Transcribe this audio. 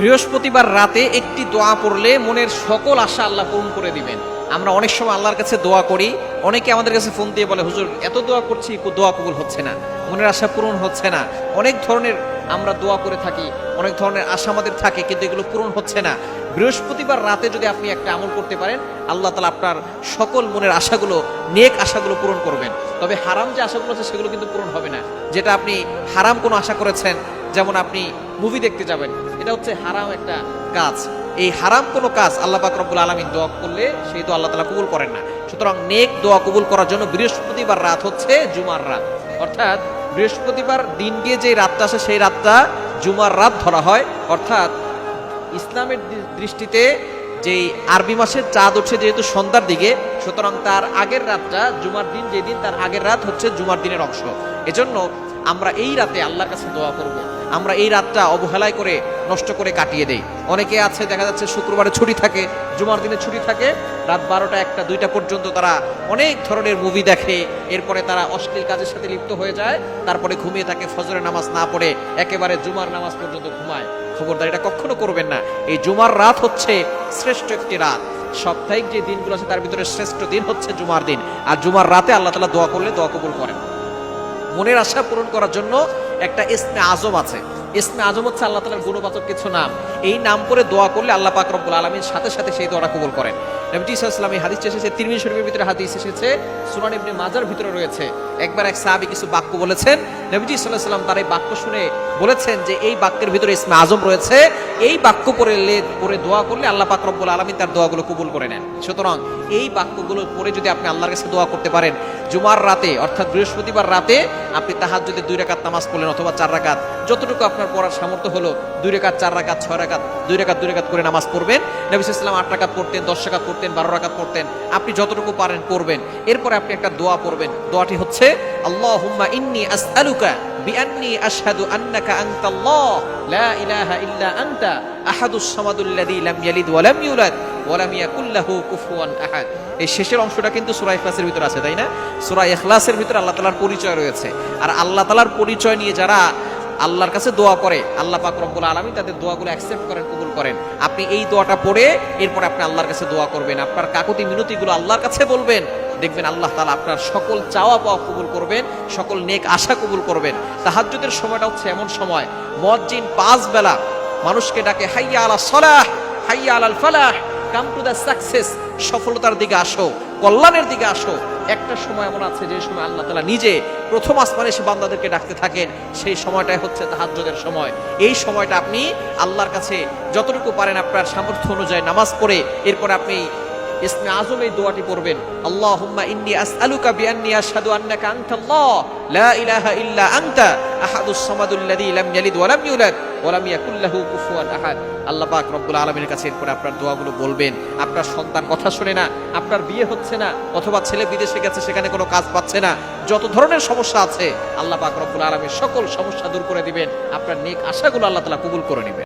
বৃহস্পতিবার রাতে একটি দোয়া পড়লে মনের সকল আশা আল্লাহ পূরণ করে দিবেন। আমরা অনেক সময় আল্লাহর কাছে দোয়া করি, অনেকে আমাদের কাছে ফোন দিয়ে বলে, হুজুর, এত দোয়া করছি দোয়া কবুল হচ্ছে না, মনের আশা পূরণ হচ্ছে না। অনেক ধরনের আমরা দোয়া করে থাকি, অনেক ধরনের আশা আমাদের থাকে, কিন্তু এগুলো পূরণ হচ্ছে না। বৃহস্পতিবার রাতে যদি আপনি একটা আমল করতে পারেন, আল্লাহ তালা আপনার সকল মনের আশাগুলো, নেক আশাগুলো পূরণ করবেন। তবে হারাম যে আশাগুলো আছে, সেগুলো কিন্তু পূরণ হবে না। যেটা আপনি হারাম কোনো আশা করেছেন যেমন আপনি মুভি দেখতে যাবেন, এটা হচ্ছে হারাম একটা কাজ। এই হারাম কোনো কাজ আল্লাহ রব্বুল আলমিন দোয়া করলে সেই তো আল্লাহ তালা কবুল করেন না। সুতরাং নেক দোয়া কবুল করার জন্য বৃহস্পতিবার রাত হচ্ছে জুমার রাত। অর্থাৎ বৃহস্পতিবার দিন গিয়ে যে রাতটা আসে, সেই রাতটা জুমার রাত ধরা হয়। অর্থাৎ ইসলামের দৃষ্টিতে যেই আরবি মাসের চাঁদ উঠছে যেহেতু সন্ধ্যার দিকে, সুতরাং তার আগের রাতটা জুমার দিন যেদিন তার আগের রাত হচ্ছে জুমার দিনের অংশ। এজন্য আমরা এই রাতে আল্লাহর কাছে দোয়া করব। আমরা এই রাতটা অবহেলায় করে, নষ্ট করে কাটিয়ে দেই। অনেকে আছে, দেখা যাচ্ছে শুক্রবারে ছুটি থাকে, জুমার দিনে ছুটি থাকে, রাত বারোটা একটা, দুইটা পর্যন্ত তারা অনেক ধরনের মুভি দেখে, এরপরে তারা অশ্লীল কাজের সাথে লিপ্ত হয়ে যায়, তারপরে ঘুমিয়ে থাকে, ফজরের নামাজ না পড়ে, একেবারে জুমার নামাজ পর্যন্ত ঘুমায়। খবরদার, এটা কখনো করবেন না। এই জুমার রাত হচ্ছে শ্রেষ্ঠ একটি রাত। সাপ্তাহিক যে দিনগুলো আছে, তার ভিতরে শ্রেষ্ঠ দিন হচ্ছে জুমার দিন। আর জুমার রাতে আল্লাহ তালা দোয়া করলে দোয়া কবুল করেন। মনের আশা পূরণ করার জন্য একটা ইসমে আজম আছে। ইসমে আজম হচ্ছে আল্লাহ তালার গুণবাচক কিছু নাম। এই নাম করে দোয়া করলে আল্লাহ পাক রব্বুল আলমীর সাথে সাথে সেই দোয়াটা কবুল করেন। নবীজি ইসলাম এই হাদিস এসেছে তিরমিন শরীফের ভিতরে হাদিস এসেছে, সুনান ইবনে মাজার ভিতরে রয়েছে। একবার এক সাহাবি কিছু বাক্য বলেছেন, নবীজি সাল্লাহ সাল্লাম তার এই বাক্য শুনে বলেছেন যে এই বাক্যের ভিতরে ইসমে আজম রয়েছে এই বাক্য পড়লে পড়ে দোয়া করলে আল্লাহ পাক রব্বুল আলমী তার দোয়াগুলো কবুল করে নেন। সুতরাং এই বাক্যগুলো পড়ে যদি আপনি আল্লাহর কাছে দোয়া করতে পারেন, জুমার রাতে, অর্থাৎ বৃহস্পতিবার রাতে আপনি তাহার যদি দুই রাকাত নামাজ পড়লেন অথবা চার রাকাত, যতটুকু আপনার পড়ার সামর্থ্য হলো, দুই রেখাত চার রাকাত, ছয় রাকাত, দুই রেখাত দুই রেখাত করে নামাজ পড়বেন। নবী ইসলাম আট রাকাত পড়তেন, দশ রাকাত পড়তেন, বারো রাকাত পড়তেন। আপনি যতটুকু পারেন পড়বেন। এরপরে আপনি একটা দোয়া পড়বেন। দোয়াটি হচ্ছে আল্লাহ হুম্মা ইন্নি আসআলুকা বিআন্নি আশহাদু আন্নাকা আনতাল্লাহ, লা ইলাহা ইল্লা আনতা আহাদুস সামাদুল্লাযী লাম ইয়ালিদ ওয়া লাম এই শেষের অংশটা কিন্তু সূরা ইখলাসের ভিতরে আছে, তাই না? সূরা ইখলাসের ভিতরে আল্লাহ তাআলার পরিচয় রয়েছে। আর আল্লাহ তাআলার পরিচয় নিয়ে যারা আল্লাহর কাছে দোয়া করে, আল্লাহ পাক রব্বুল আলামিন তাদের দোয়াগুলো অ্যাকসেপ্ট করেন, কবুল করেন। আপনি এই দোয়াটা পড়ে এরপর আপনি আল্লাহর কাছে দোয়া করবেন। আপনার কাকুতি মিনতিগুলো আল্লাহর কাছে বলবেন। দেখবেন আল্লাহ তালা আপনার সকল চাওয়া পাওয়া কবুল করবেন, সকল নেক আশা কবুল করবেন। তাহাজ্জুদের সময়টা হচ্ছে এমন সময়। মজ্জিন পাঁচ বেলা মানুষকে ডাকে, হাইয়া আলা সলাহ, হাইয়া আলাল ফালাহ কাম টু দ্য সাকসেস সফলতার দিকে আসো, কল্যাণের দিকে আসো। একটা সময় এমন আছে যে সময় আল্লাহ তালা নিজে প্রথম আসমানে সে বান্দাদেরকে ডাকতে থাকেন, সেই সময়টাই হচ্ছে তাহাজ্জদের সময়। এই সময়টা আপনি আল্লাহর কাছে যতটুকু পারেন আপনার সামর্থ্য অনুযায়ী নামাজ পড়ে, এরপর আপনি ইসমে আজম এই দোয়াটি পড়বেন। আল্লাহুম্মা ইন্নী আসআলুকা বিআন্নী আশহাদু আন্নাকা লা ইলাহা ইল্লা আনতা। আহাদুস লাম ইয়ালিদ ওয়া লাম ইউলাদ। ওয়া লাম ইয়াকুল লাহু কুফুয়ান আহাদ। আল্লাহ পাক রব্বুল কাছে এরপর আপনার দোয়াগুলো বলবেন। আপনার সন্তান কথা শুনে না, আপনার বিয়ে হচ্ছে না, অথবা ছেলে বিদেশে গেছে, সেখানে কোনো কাজ পাচ্ছে না, যত ধরনের সমস্যা আছে, আল্লাহ পাক রব্বুল আলামিন সকল সমস্যা দূর করে দিবেন। আপনার নেক আশাগুলো আল্লাহ তাআলা কবুল করে নেবেন।